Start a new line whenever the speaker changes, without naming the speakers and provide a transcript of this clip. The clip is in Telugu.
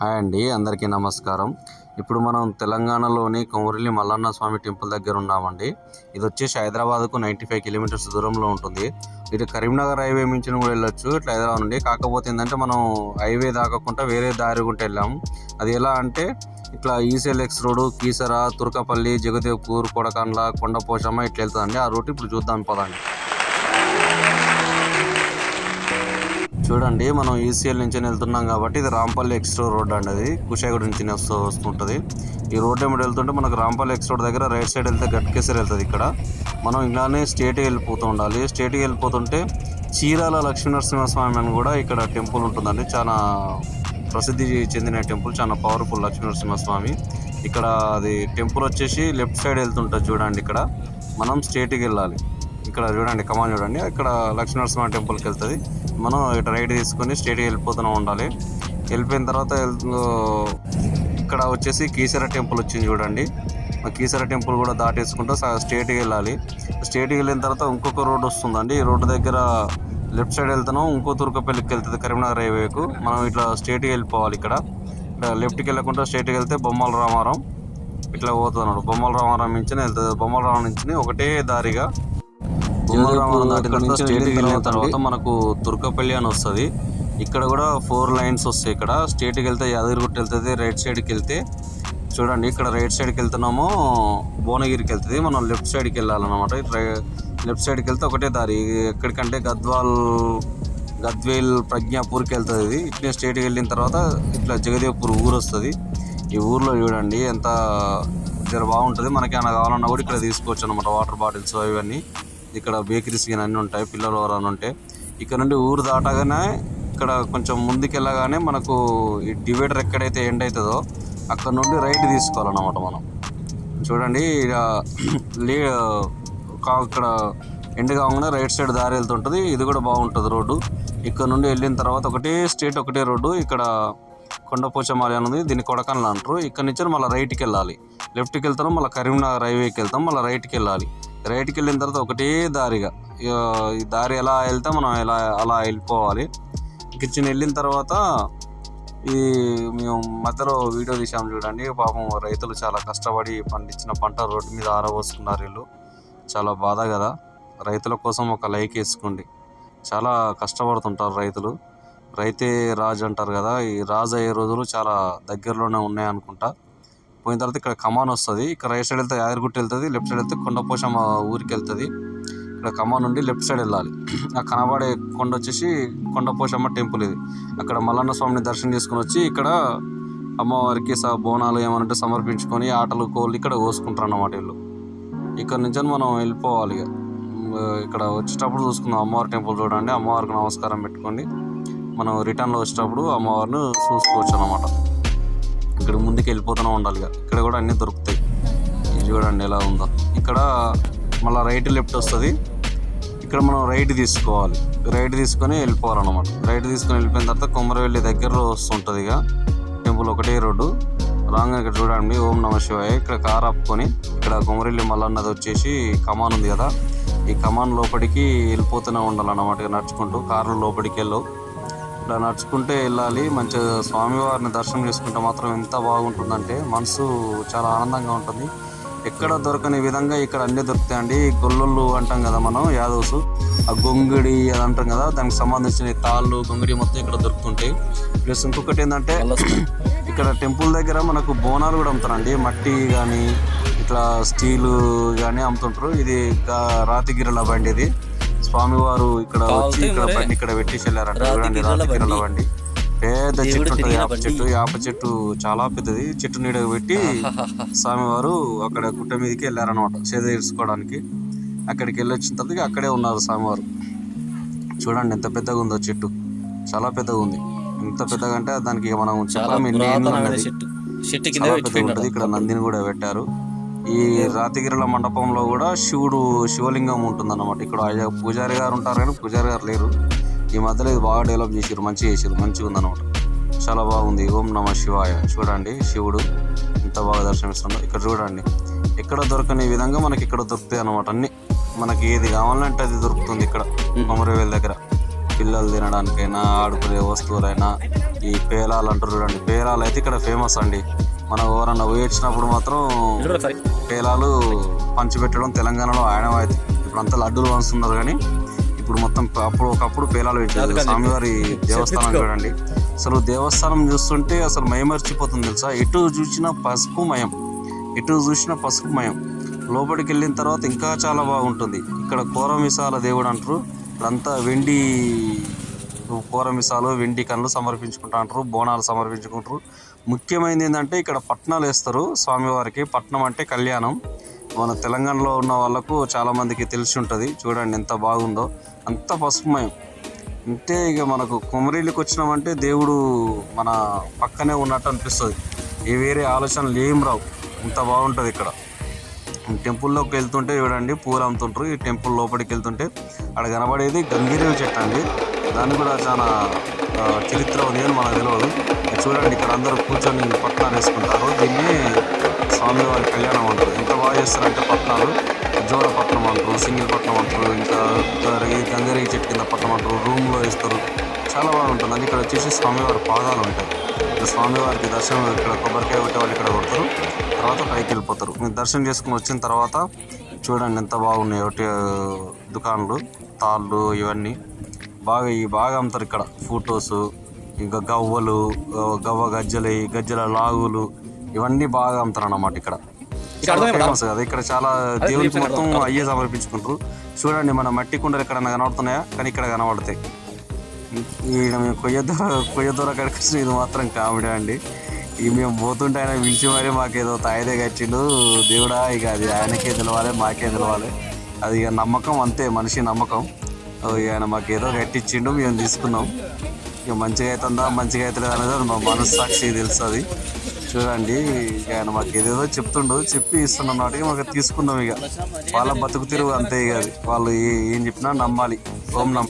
హాయ్ అండి అందరికీ నమస్కారం. ఇప్పుడు మనం తెలంగాణలోని కొమరిల్లి మల్లన్న స్వామి టెంపుల్ దగ్గర ఉన్నామండి. ఇది వచ్చేసి హైదరాబాద్కు నైంటీ ఫైవ్ కిలోమీటర్స్ దూరంలో ఉంటుంది. ఇటు కరీంనగర్ హైవే మించిన కూడా వెళ్ళొచ్చు ఇట్లా హైదరాబాద్ నుండి. కాకపోతే ఏంటంటే మనం హైవే దాకకుండా వేరే దారి గుంట వెళ్ళాము అది ఎలా అంటే ఇట్లా ECIL X road Keesara Turkapally Jagdevpur Kodakandla Kondapochamma ఇట్లా వెళ్తుందండి. ఆ రూట్ ఇప్పుడు చూద్దాం పదండి. చూడండి మనం ఈసీఎల్ నుంచి వెళ్తున్నాం కాబట్టి ఇది రాంపల్లి ఎక్స్ట్రో రోడ్ అండి అది. కుషాగూడ నుంచి వస్తూ వస్తుంటుంది. ఈ రోడ్ ఏమిటి వెళ్తుంటే మనకు రాంపల్లి ఎక్స్ రోడ్ దగ్గర రైట్ సైడ్ వెళ్తే గట్కేసరి వెళ్తుంది ఇక్కడ. మనం ఇలానే స్టేట్కి వెళ్ళిపోతూ ఉండాలి. స్టేట్కి వెళ్ళిపోతుంటే చీరాల లక్ష్మీనరసింహస్వామి అని కూడా ఇక్కడ టెంపుల్ ఉంటుందండి. చాలా ప్రసిద్ధి చెందిన టెంపుల్ చాలా పవర్ఫుల్ లక్ష్మీనరసింహస్వామి ఇక్కడ అది టెంపుల్ వచ్చేసి లెఫ్ట్ సైడ్ వెళ్తుంటుంది చూడండి ఇక్కడ. మనం స్టేట్కి వెళ్ళాలి. ఇక్కడ చూడండి కమాన్ చూడండి. ఇక్కడ లక్ష్మీనరసింహ టెంపుల్కి వెళ్తుంది. మనం ఇటు రైడ్ తీసుకొని స్ట్రేట్కి వెళ్ళిపోతూనే ఉండాలి. వెళ్ళిపోయిన తర్వాత ఇక్కడ వచ్చేసి కీసర టెంపుల్ వచ్చింది చూడండి. కీసర టెంపుల్ కూడా దాటేసుకుంటూ స్టేట్కి వెళ్ళాలి. స్టేట్కి వెళ్ళిన తర్వాత ఇంకొక రోడ్ వస్తుందండి. ఈ రోడ్డు దగ్గర లెఫ్ట్ సైడ్ వెళ్తున్నాం ఇంకో తుర్కపల్లికి వెళ్తుంది కరీంనగర్ హైవేకు. మనం ఇట్లా స్టేట్కి వెళ్ళిపోవాలి ఇక్కడ. లెఫ్ట్కి వెళ్ళకుండా స్టేట్కి వెళ్తే బొమ్మల రామారం ఇట్లా పోతున్నాడు బొమ్మల రామారం నుంచి వెళ్తుంది. బొమ్మల రామం నుంచి ఒకటే దారిగా దాటిన వెళ్ళిన తర్వాత మనకు తుర్కపల్లి అని వస్తుంది. ఇక్కడ కూడా ఫోర్ లైన్స్ వస్తాయి ఇక్కడ. స్ట్రేట్కి వెళ్తే యాదగిరిగుట్ట వెళ్తుంది రైట్ సైడ్కి వెళ్తే చూడండి ఇక్కడ రైట్ సైడ్కి వెళ్తున్నాము భువనగిరికి వెళ్తుంది. మనం లెఫ్ట్ సైడ్కి వెళ్ళాలన్నమాట. లెఫ్ట్ సైడ్కి వెళ్తే ఒకటే దారి. ఎక్కడికంటే గద్వాల్ గద్వేల్ ప్రజ్ఞాపూర్కి వెళ్తుంది ఇది. ఇట్లా స్ట్రేట్కి వెళ్ళిన తర్వాత ఇట్లా జగదేవ్పూర్ ఊరు వస్తుంది. ఈ ఊర్లో చూడండి ఎంత జర బాగుంటుంది. మనకి ఏమైనా కావాలన్నా కూడా ఇక్కడ తీసుకోవచ్చు అనమాట వాటర్ బాటిల్స్ ఇవన్నీ. ఇక్కడ బేకరీస్ కానీ అన్నీ ఉంటాయి పిల్లలు ఎవరైనా ఉంటే. ఇక్కడ నుండి ఊరు దాటగానే ఇక్కడ కొంచెం ముందుకెళ్ళగానే మనకు ఈ డివైడర్ ఎక్కడైతే ఎండ్ అవుతుందో అక్కడ నుండి రైట్ తీసుకోవాలన్నమాట మనం. చూడండి ఇక లే కా- ఇక్కడ ఎండ్ కాకుండా రైట్ సైడ్ దారి వెళ్తుంటుంది ఇది కూడా బాగుంటుంది రోడ్డు. ఇక్కడ నుండి వెళ్ళిన తర్వాత ఒకటే స్టేట్ ఒకటే రోడ్డు. ఇక్కడ కొండపోచమాలి అని ఉంది దీన్ని కొడకన్లు అంటారు. ఇక్కడ నుంచి మళ్ళీ రైట్కి వెళ్ళాలి. లెఫ్ట్కి వెళ్తాం మళ్ళీ కరీంనగర్ హైవేకి వెళ్తాం మళ్ళీ రైట్కి వెళ్ళాలి. రైట్కి వెళ్ళిన తర్వాత ఒకటే దారిగా. ఈ దారి ఎలా వెళ్తే మనం ఎలా అలా వెళ్ళిపోవాలి. కిచెన్ వెళ్ళిన తర్వాత ఈ మేము మధ్యలో వీడియో తీసాం చూడండి. పాపం రైతులు చాలా కష్టపడి పండించిన పంట రోడ్డు మీద ఆరబోసుకున్నారు వీళ్ళు. చాలా బాధ కదా. రైతుల కోసం ఒక లైక్ వేసుకోండి. చాలా కష్టపడుతుంటారు రైతులు. రైతే రాజు అంటారు కదా ఈ రాజు అయ్యే రోజులు చాలా దగ్గరలోనే ఉన్నాయి అనుకుంటా. పోయిన తర్వాత ఇక్కడ కమాన్ వస్తుంది. ఇక్కడ రైట్ సైడ్ వెళ్తే యాదగిరిగుట్ట వెళ్తుంది లెఫ్ట్ సైడ్ వెళ్తే కొండపోషమ్మ ఊరికి వెళ్తుంది ఇక్కడ కమాన్ నుండి లెఫ్ట్ సైడ్ వెళ్ళాలి. ఆ కనబడే కొండ వచ్చేసి కొండపోషమ్మ టెంపుల్ ఇది. అక్కడ మల్లన్న స్వామిని దర్శనం చేసుకుని వచ్చి ఇక్కడ అమ్మవారికి స బోనాలు ఏమనంటే సమర్పించుకొని ఆటలు కోళ్ళు ఇక్కడ కోసుకుంటారు అన్నమాట వీళ్ళు. ఇక్కడ నుంచి మనం వెళ్ళిపోవాలి ఇక. ఇక్కడ వచ్చేటప్పుడు చూసుకుందాం అమ్మవారి టెంపుల్ చూడండి. అమ్మవారికి నమస్కారం పెట్టుకోండి. మనం రిటర్న్లో వచ్చేటప్పుడు అమ్మవారిని చూసుకోవచ్చు అన్నమాట ఇక్కడ ముందుకు వెళ్ళిపోతూనే ఉండాలి ఇక ఇక్కడ కూడా అన్నీ దొరుకుతాయి. ఇది చూడండి ఎలా ఉందో. ఇక్కడ మళ్ళీ రైట్ లెఫ్ట్ వస్తుంది. ఇక్కడ మనం రైట్ తీసుకోవాలి. రైట్ తీసుకొని వెళ్ళిపోవాలన్నమాట. రైట్ తీసుకొని వెళ్ళిపోయిన తర్వాత కొమరవెల్లి దగ్గరలో వస్తుంటుంది ఇక టెంపుల్ ఒకటే రోడ్డు. రాంగ్ ఇక్కడ చూడండి. ఓం నమ శివాయ. ఇక్కడ కార్ ఆపుకొని ఇక్కడ కొమరవెల్లి మల్లన్నది వచ్చేసి కమాన్ ఉంది కదా. ఈ కమాన్ లోపలికి వెళ్ళిపోతూనే ఉండాలన్నమాట ఇక నడుచుకుంటూ. కార్లు లోపలికి వెళ్ళవు. ఇట్లా నడుచుకుంటే వెళ్ళాలి. మంచిగా స్వామివారిని దర్శనం చేసుకుంటే మాత్రం ఎంత బాగుంటుందంటే మనసు చాలా ఆనందంగా ఉంటుంది. ఎక్కడ దొరకని విధంగా ఇక్కడ అన్నీ దొరుకుతాయండి గొల్లళ్ళు అంటాం కదా మనం యాదవ్స్. ఆ గొంగిడి అది అంటాం కదా దానికి సంబంధించిన తాళ్ళు గొంగిడి మొత్తం ఇక్కడ దొరుకుతుంటాయి. ప్లస్ ఇంకొకటి ఏంటంటే ఇక్కడ టెంపుల్ దగ్గర మనకు బోనాలు కూడా అమ్ముతారండి. మట్టి కానీ ఇట్లా స్టీలు కానీ అమ్ముతుంటారు. ఇది రాతిగిరిల బండి ఇది. స్వామివారు ఇక్కడ వచ్చి ఇక్కడ బండి ఇక్కడ పెట్టేసి వెళ్ళారంట. చూడండి బండి. పెద్ద చెట్టు ఉంటుంది యాప చెట్టు. యాప చెట్టు చాలా పెద్దది. చెట్టు నీడ పెట్టి స్వామివారు అక్కడ గుట్ట మీదకి వెళ్ళారనమాట సేద తీర్చుకోవడానికి అక్కడికి వెళ్ళి వచ్చిన తర్వాత అక్కడే ఉన్నారు స్వామివారు. చూడండి ఎంత పెద్దగా ఉందో చెట్టు. చాలా పెద్దగా ఉంది. ఎంత పెద్దగా అంటే దానికి మనం చెప్పలేం ఎన్ని ఏళ్ళు ఉన్నది.
చెట్టు. చెట్టు కింద
చాలా ఇక్కడ నందిని కూడా పెట్టారు. ఈ రాతిగిరిల మండపంలో కూడా శివుడు శివలింగం ఉంటుంది అన్నమాట ఇక్కడ పూజారి గారు ఉంటారు కానీ పూజారి గారు లేరు. ఈ మధ్యలో ఇది బాగా డెవలప్ చేసారు మంచిగా చేసారు మంచిగా ఉందన్నమాట. చాలా బాగుంది. ఓం నమ శివాయ. చూడండి శివుడు ఎంత బాగా దర్శనమిస్తుందో ఇక్కడ చూడండి. ఎక్కడ దొరకని విధంగా మనకి ఇక్కడ దొరుకుతాయి అన్నమాట అన్ని. మనకి ఏది కావాలంటే అది దొరుకుతుంది ఇక్కడ. కొమరవేల్ దగ్గర. పిల్లలు తినడానికైనా ఆడుకునే వస్తువులైనా ఈ పేలాలు అంటారు చూడండి. పేలాలు అయితే ఇక్కడ ఫేమస్ అండి. మనం ఎవరన్నా పోయి వచ్చినప్పుడు మాత్రం పేలాలు పంచిపెట్టడం తెలంగాణలో ఆనవాయితీ ఇప్పుడు అంతా లడ్డూలు పంచుతున్నారు కానీ ఇప్పుడు మొత్తం అప్పుడు ఒకప్పుడు పేలాలు పెట్టారు. స్వామివారి దేవస్థానం చూడండి. అసలు దేవస్థానం చూస్తుంటే అసలు మైమర్చిపోతుంది తెలుసా? ఎటు చూసినా పసుపు మయం. ఎటు చూసినా పసుపు మయం. లోపలికి వెళ్ళిన తర్వాత ఇంకా చాలా బాగుంటుంది. ఇక్కడ కోరమిసాల దేవుడు అంటారు. ఇక్కడంతా వెండి కోరమిసాలు వెండి కళ్ళు సమర్పించుకుంటా అంటారు. బోనాలు సమర్పించుకుంటారు. ముఖ్యమైనది ఏంటంటే ఇక్కడ పట్నాలు వేస్తారు స్వామివారికి. పట్నం అంటే కళ్యాణం. మన తెలంగాణలో ఉన్న వాళ్ళకు చాలామందికి తెలిసి ఉంటుంది. చూడండి ఎంత బాగుందో. అంత పసుపుమయం. అంటే ఇక మనకు కొమరీళ్ళకి వచ్చినామంటే దేవుడు మన పక్కనే ఉన్నట్టు అనిపిస్తుంది. ఏ వేరే ఆలోచనలు ఏం రావు. అంత బాగుంటుంది ఇక్కడ. టెంపుల్లోకి వెళ్తుంటే చూడండి పూలు అమ్ముతుంటారు. ఈ టెంపుల్ లోపలికి వెళ్తుంటే అక్కడ కనబడేది గంగిరేవి చెట్టు అండి. దాన్ని కూడా చాలా చరిత్ర ఉంది అని మనకు తెలియదు చూడండి ఇక్కడ అందరూ కూర్చొని పట్నాలు వేసుకుంటారు. దీన్ని స్వామివారి కళ్యాణం అంటారు. ఎంత బాగా చేస్తారంటే పట్నాలు జోడ పట్టణం అంటారు సింగిల్ పట్నం అంటారు ఇంకా ఈ చెట్టు కింద పట్నం అంటారు రూమ్లో వేస్తారు. చాలా బాగుంటుంది అది ఇక్కడ వచ్చేసి స్వామివారి పాదాలు ఉంటాయి. ఇక్కడ స్వామివారికి దర్శనం ఇక్కడ కొబ్బరికాయ కొట్టే వాళ్ళు ఇక్కడ కొడతారు. తర్వాత పైకి వెళ్ళిపోతారు. మీరు దర్శనం చేసుకుని వచ్చిన తర్వాత చూడండి ఎంత బాగున్నాయి. ఒకటి దుకాణాలు తాళ్ళు ఇవన్నీ. బాగా ఈ బాగా అమ్ముతారు ఇక్కడ. ఫొటోస్ ఇంకా గవ్వలు గవ్వ గజ్జలు ఈ గజ్జల లాగులు ఇవన్నీ బాగా అమ్ముతారు అన్నమాట ఇక్కడ చాలా ఫేమస్ కదా ఇక్కడ చాలా దేవునికి మొత్తం అయ్యే సమర్పించుకుంటారు. చూడండి మన మట్టి కుండలు ఎక్కడన్నా కనబడుతున్నాయా? కానీ ఇక్కడ కనబడతాయి. ఈడ మేము కొయ్య దూర కొయ్య దూర కడికి ఇది మాత్రం కామెడీ అండి. ఇక మేము పోతుంటే ఆయన పిలిచి మరి మాకేదో తాయిదే కట్టిండు. దేవుడా ఇక అది ఆయనకే తెలవాలి మాకే తెలవాలి. అది ఇక నమ్మకం అంతే మనిషి నమ్మకం. ఆయన మాకు ఏదో కట్టించిండు మేము తీసుకున్నాం. ఇక మంచిగా అవుతుందా మంచిగా అవుతలేదు అనేది మా మనస్సాక్షి తెలుస్తుంది. చూడండి ఇక ఆయన మాకు ఏదేదో చెప్తుండు చెప్పి ఇస్తున్నాం నాటికి మాకు తీసుకున్నాం ఇక. వాళ్ళ బతుకు తిరుగు అంతే ఇక అది. వాళ్ళు ఏం చెప్పినా నమ్మాలి. ఓం నమ్మ